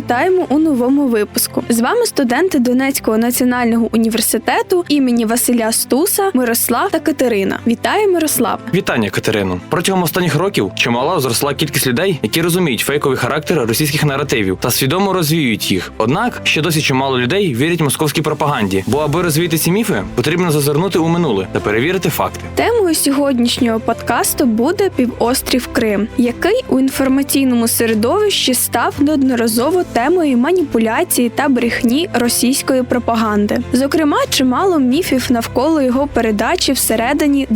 Вітаємо у новому випуску. З вами студенти Донецького національного університету імені Василя Стуса, Мирослав та Катерина. Вітаю, Мирослав! Вітання, Катерино. Протягом останніх років чимало зросла кількість людей, які розуміють фейковий характер російських наративів та свідомо розвіюють їх. Однак ще досі чимало людей вірять московській пропаганді, бо аби розвіяти ці міфи, потрібно зазирнути у минуле та перевірити факти. Темою сьогоднішнього подкасту буде півострів Крим, який у інформаційному середовищі став неодноразово темою маніпуляції та брехні російської пропаганди. Зокрема, чимало міфів навколо його передачі всередині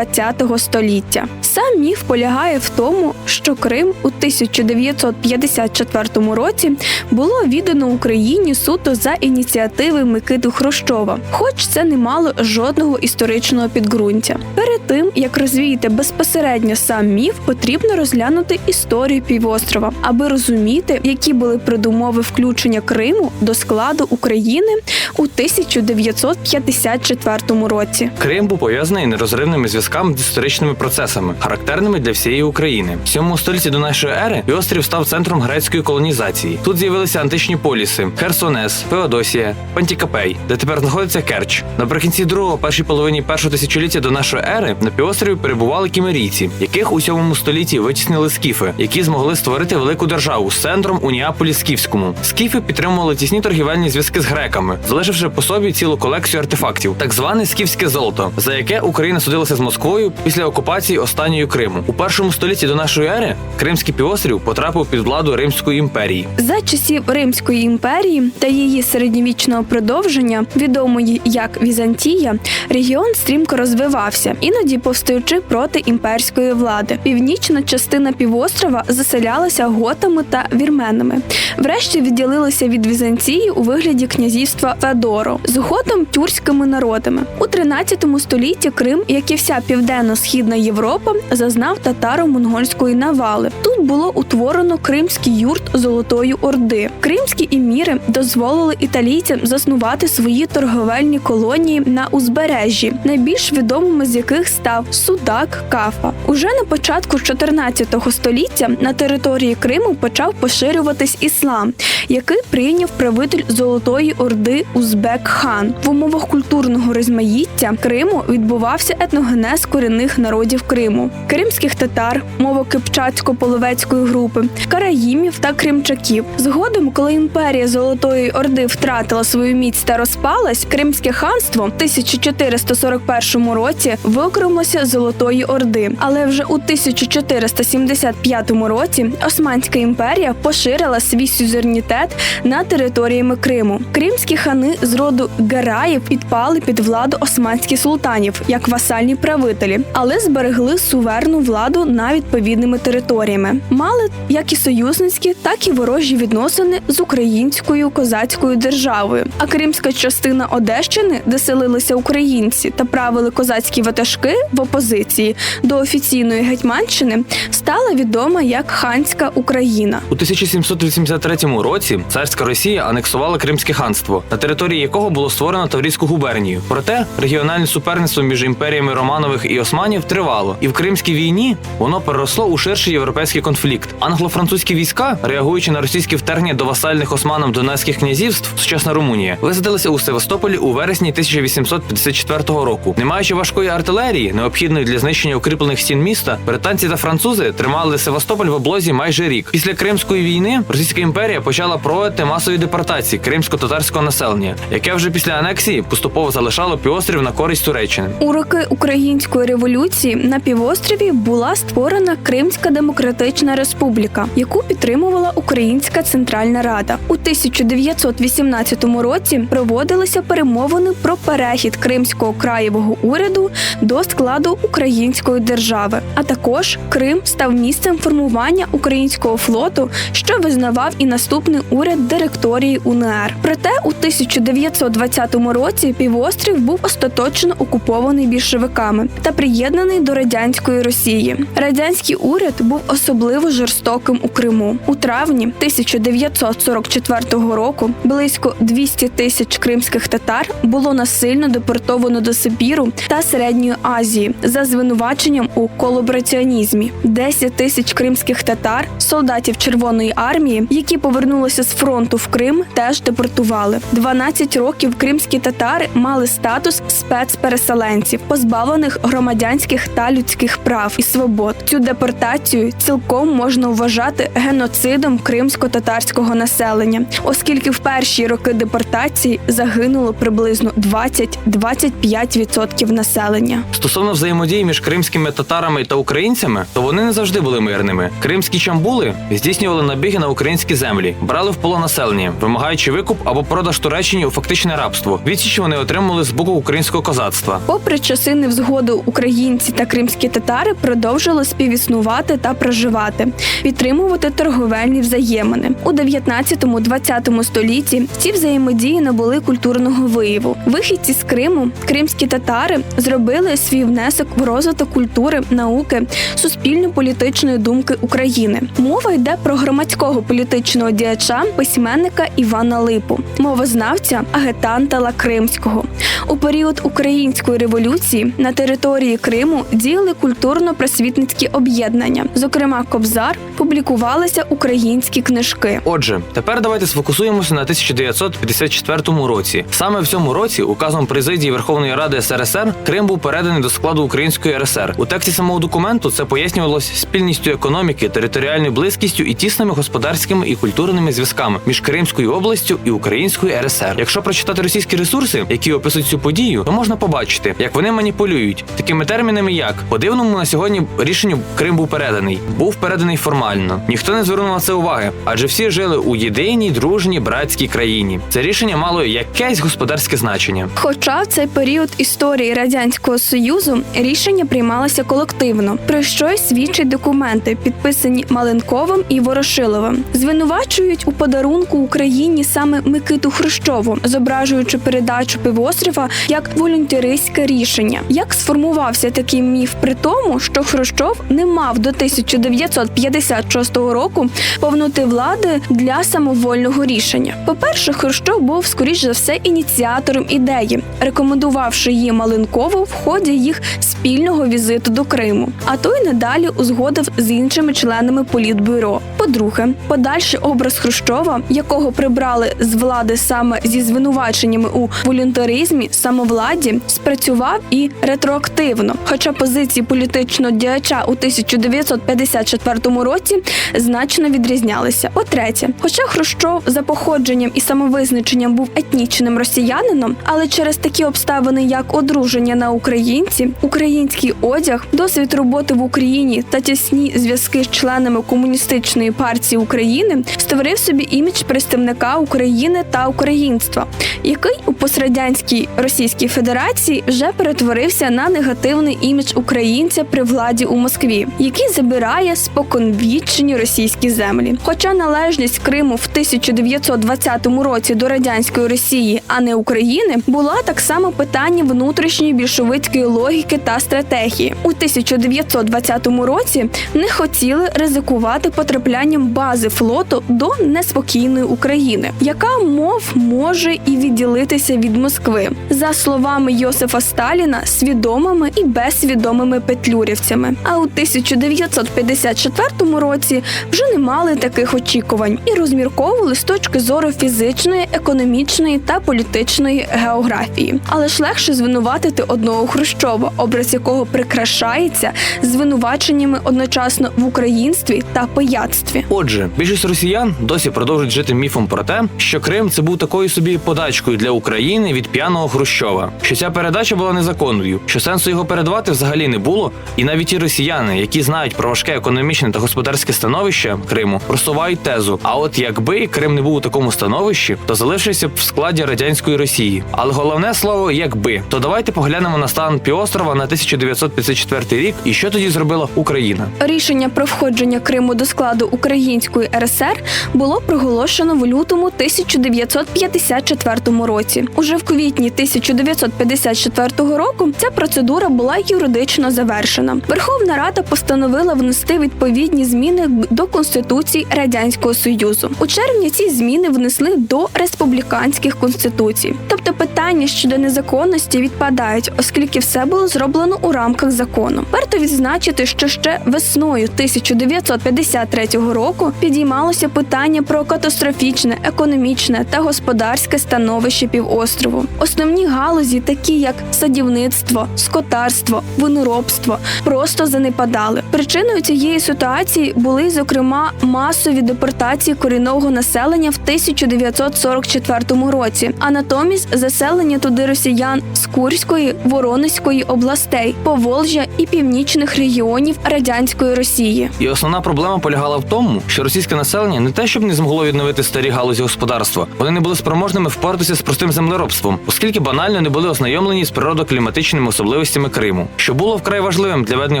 ХХ століття. Сам міф полягає в тому, що Крим у 1954 році було віддано Україні суто за ініціативи Микити Хрущова, хоч це не мало жодного історичного підґрунтя. Перед тим як розвіяти безпосередньо сам міф, потрібно розглянути історію півострова, аби розуміти, які були передумови включення Криму до складу України у 1954 році. Крим був пов'язаний нерозривними зв'язками з історичними процесами, характерними для всієї України. В 7 столітті до нашої ери півострів став центром грецької колонізації. Тут з'явилися античні поліси: Херсонес, Феодосія, Пантікапей, де тепер знаходиться Керч. Наприкінці другого першій половині першого тисячоліття до нашої ери на півострові перебували кімерійці, яких у 7 столітті витіснили скіфи, які змогли створити велику державу з центром у Ніаполі Скіфському. Скіфи підтримували тісні торгівельні зв'язки з греками, залишивши по собі цілу колекцію артефактів, так зване скіфське золото, за яке Україна судилася з Москвою після окупації останньої Криму. У першому столітті до нашої ери Кримський півострів потрапив під владу Римської імперії. За часів Римської імперії та її середньовічного продовження, відомої як Візантія, регіон стрімко розвивався, іноді повстаючи проти імперської влади. Північна частина півострова заселялася готами та вірменами. Врешті відділилася від Візантії у вигляді князівства Федору з готом тюркськими народами. У 13 столітті Крим, як і вся південно-східна Європа, зазнав татаро-монгольської навали. Тут було утворено кримський юрт Золотої Орди. Кримські іміри дозволили італійцям заснувати свої торговельні колонії на узбережжі, найбільш відомими з яких став Судак Кафа. Уже на початку 14 століття на території Криму почав поширюватись іслам, який прийняв правитель Золотої Орди Узбек хан. В умовах культурного розмаїття Криму відбувався етногенез корінних народів Криму: кримських татар, мово-кипчацько-половецької групи, караїмів та кримчаків. Згодом, коли імперія Золотої Орди втратила свою міць та розпалась, Кримське ханство в 1441 році викремося Золотої Орди. Але вже у 1475 році Османська імперія поширила свій сюзернітет на територіями Криму. Кримські хани з роду Гераїв підпали під владу османських султанів як васальні правителі, але зберегли суверенну владу над відповідними територіями. Мали як і союзницькі, так і ворожі відносини з українською козацькою державою. А кримська частина Одещини, де селилися українці та правили козацькі ватажки в опозиції до офіційної гетьманщини, стала відома як ханська Україна. У 1783 році царська Росія анексувала Кримське ханство, на території якого було створено Таврійську губернію. Проте регіональне суперництво між імперіями Романових і Османів тривало, і в Кримській війні воно переросло у ширший європейський конфлікт. Англо-французькі війська, реагуючи на російські вторгнення до васальних османом донецьких князівств, сучасна Румунія, висадилися у Севастополі у вересні 1854 року. Не маючи важкої артилерії, необхідної для знищення укріплених стін міста, британці та французи тримали Севастополь в облозі майже рік. Після Кримської війни Російська імперія почала проводити масові депортації кримсько-татарського населення, яке вже після анексії поступово залишало півострів на користь Туреччини. У роки української революції на півострові була створена Кримська Демократична Республіка, яку підтримувала Українська Центральна Рада. У 1918 році проводилися перемовини про перехід Кримського краєвого уряду до складу української держави. Держави. А також Крим став місцем формування українського флоту, що визнавав і наступний уряд директорії УНР. Проте у 1920 році півострів був остаточно окупований більшовиками та приєднаний до радянської Росії. Радянський уряд був особливо жорстоким у Криму. У травні 1944 року близько 200 тисяч кримських татар було насильно депортовано до Сибіру та Середньої Азії за звинуваченням у колабораціонізмі. 10 тисяч кримських татар, солдатів Червоної армії, які повернулися з фронту в Крим, теж депортували. 12 років кримські татари мали статус спецпереселенців, позбавлених громадянських та людських прав і свобод. Цю депортацію цілком можна вважати геноцидом кримсько-татарського населення, оскільки в перші роки депортації загинуло приблизно 20-25% населення. Стосовно взаємодії між кримськими татарами та українцями, то вони не завжди були мирними. Кримські чамбули здійснювали набіги на українські землі, брали в полон населення, вимагаючи викуп або продаж Туреччині у фактичне рабство. Відсіч вони отримали з боку українського козацтва. Попри часи невзгоди, українці та кримські татари продовжили співіснувати та проживати, підтримувати торговельні взаємини у 19-20 столітті. Ці взаємодії набули культурного вияву. Вихідці з Криму, кримські татари, зробили свій внесок в розвиток культури, науки, суспільно-політичної думки України. Мова йде про громадського політичного діяча, письменника Івана Липу, мовознавця Агетантала Кримського. У період української революції на території Криму діяли культурно-просвітницькі об'єднання. Зокрема, Кобзар публікувалися українські книжки. Отже, тепер давайте сфокусуємося на 1954 році. Саме в цьому році, указом президії Верховної Ради СРСР, Крим був переданий до складу Української РСР. У тексті самого документу це пояснювалось спільністю економіки, територіальною близькістю і тісними господарськими і культурними зв'язками між Кримською областю і Українською РСР. Якщо прочитати російські ресурси, які описують цю подію, то можна побачити, як вони маніпулюють такими термінами, як по дивному на сьогодні рішенню Крим був переданий, був переданий формально. Ніхто не звернув на це уваги, адже всі жили у єдиній, дружній, братській країні. Це рішення мало якесь господарське значення. Хоча в цей період історії радянського союзу рішення приймалося колективно, про що й свідчать документи, підписані Маленковим і Ворошиловим. Звинувачують у подарунку Україні саме Микиту Хрущову, зображуючи передачу півострова як волюнтаристське рішення. Як сформувався такий міф при тому, що Хрущов не мав до 1956 року повноти влади для самовольного рішення. По-перше, Хрущов був скоріш за все ініціатором ідеї, рекомендувавши її Маленкову в ході їх спільного візиту до Криму. А той надалі узгодив з іншими членами політбюро. По-друге, подальший образ Хрущова, якого прибрали з влади саме зі звинуваченнями у волюнтаризмі, самовладді, спрацював і ретроактивно. Хоча позиції політичного діяча у 1954 році значно відрізнялися. По-третє, хоча Хрущов за походженням і самовизначенням був етнічним росіянином, але через такі обставини, як одруження на українці, український одяг, досвід роботи в Україні та тісні зв'язки з членами комуністичної партії України створив собі імідж представника України та українства, який пострадянській Російській Федерації вже перетворився на негативний імідж українця при владі у Москві, який забирає споконвічні російські землі. Хоча належність Криму в 1920 році до радянської Росії, а не України, була так само питанням внутрішньої більшовицької логіки та стратегії. У 1920 році не хотіли ризикувати потраплянням бази флоту до неспокійної України, яка мов може і відділитися від Москви, за словами Йосифа Сталіна, свідомими і безсвідомими петлюрівцями. А у 1954 році вже не мали таких очікувань і розмірковували з точки зору фізичної, економічної та політичної географії. Але ж легше звинуватити одного Хрущова, образ якого прикрашається звинуваченнями одночасно в українстві та пияцтві. Отже, більшість росіян досі продовжують жити міфом про те, що Крим це був такою собі подачкою для України від п'яного Хрущова, що ця передача була незаконною, що сенсу його передавати взагалі не було, і навіть ті росіяни, які знають про важке економічне та господарське становище Криму, просувають тезу. А от якби Крим не був у такому становищі, то залишився б в складі радянської Росії. Але головне слово якби. То давайте поглянемо на стан півострова на 1954 рік і що тоді зробила Україна. Рішення про входження Криму до складу Української РСР було проголошено в лютому 1954 році. Уже в квітні 1954 року ця процедура була юридично завершена. Верховна Рада постановила внести відповідні зміни до Конституції Радянського Союзу. У червні ці зміни внесли до республіканських конституцій. Тобто питання щодо незаконності відпадають, оскільки все було зроблено у рамках закону. Варто відзначити, що ще весною 1953 року підіймалося питання про катастрофічне економічне та господарське становище півострову. Основні галузі, такі як садівництво, скотарство, виноробство, просто занепадали. Причиною цієї ситуації були, зокрема, масові депортації корінного населення в 1944 році, а натомість заселення туди росіян з Курської, Воронезької областей, Поволжя і північних регіонів радянської Росії. І основна проблема полягала в тому, що російське населення не те, щоб не змогло відновити старі галузі господарства, вони не були спроможними впоратися з простим землеробством, оскільки банально не були ознайомлені з природокліматичними особливостями Криму, що було вкрай важливим для ведення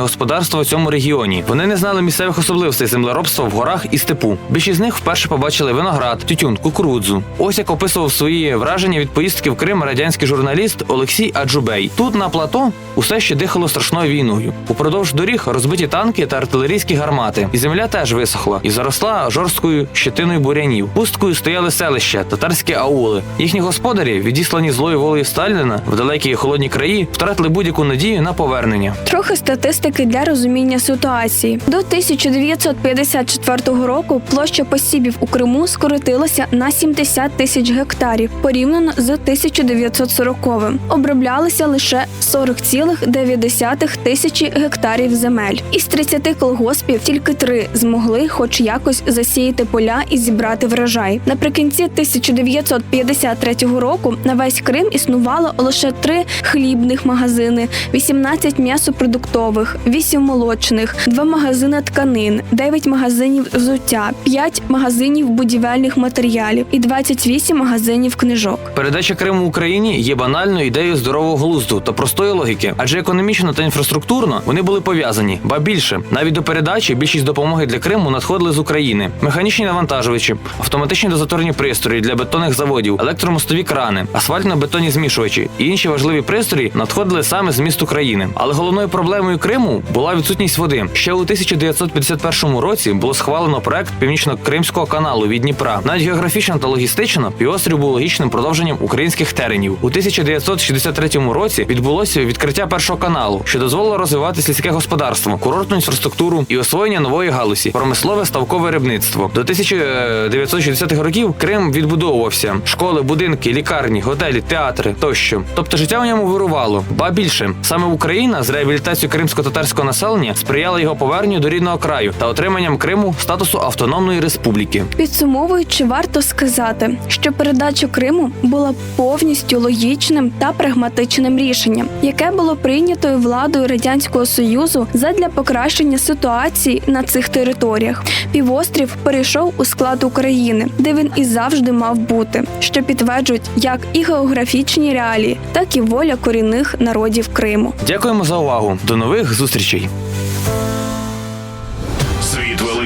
господарства у цьому регіоні. Вони не знали місцевих особливостей землеробства в горах і степу. Більшість з них вперше побачили виноград, тютюн, кукурудзу. Ось як описував свої враження від поїздки в Крим радянський журналіст Олексій Аджубей. Тут на плато усе ще дихало страшною війною. Упродовж доріг розбиті танки та артилерійські гармати, і земля теж висохла і заросла жорсткою щетиною бурянів. Пусткою стояли селища, татарські аули. Їхні господарі, відіслані злою волею Сталіна в далекі і холодні краї, втратили будь-яку надію на повернення. Трохи статистики для розуміння сситуації. До 1954 року площа посібів у Криму скоротилася на 70 тисяч гектарів порівняно з 1940-м. Оброблялися лише 40,9 тисячі гектарів земель. Із 30 колгоспів тільки три змогли хоч якось засіяти поля і зібрати врожай. Наприкінці 1953 року на весь Крим існувало лише три хлібних магазини, 18 м'ясопродуктових, 8 молочних, 2 магазини тканин, 9 магазинів взуття, 5 магазинів будівельних матеріалів і 28 магазинів книжок. Передача Криму Україні є банальною ідеєю здорового глузду та простої логіки, адже економічно та інфраструктурно вони були пов'язані. Ба більше навіть до передачі більшість допомоги для Криму надходили з України: механічні навантажувачі, автоматичні дозаторні пристрої для бетонних заводів, електромостові крани, асфальтно-бетонні змішувачі і інші важливі пристрої надходили саме з міст України. Але головною проблемою Криму була відсутність води. Ще у 1951 році було схвалено проект північно-кримського каналу від Дніпра. Навіть географічно та логістично півострів був логічним продовженням українських теренів. У 1963 році відбулося відкриття першого каналу, що дозволило розвивати сільське господарство, курортну інфраструктуру і освоєння нової галузі промислове ставкове рибництво. До 1960-х років Крим відбудовувався: школи, будинки, лікарні, готелі, театри тощо. Тобто життя в ньому вирувало. Ба більше саме Україна з реабілітацією кримсько-татарського населення сприяла його поверненню до рідного краю та отриманням Криму статусу автономної республіки. Підсумовуючи, варто сказати, що передача Криму була повністю логічним та прагматичним рішенням, яке було прийнятою владою радянського союзу задля покращення ситуації на цих територіях. Півострів перейшов у склад України, де він і завжди мав бути, що підтверджують як і географічні реалії, так і воля корінних народів Криму. Дякуємо за увагу. До нових зустрічей.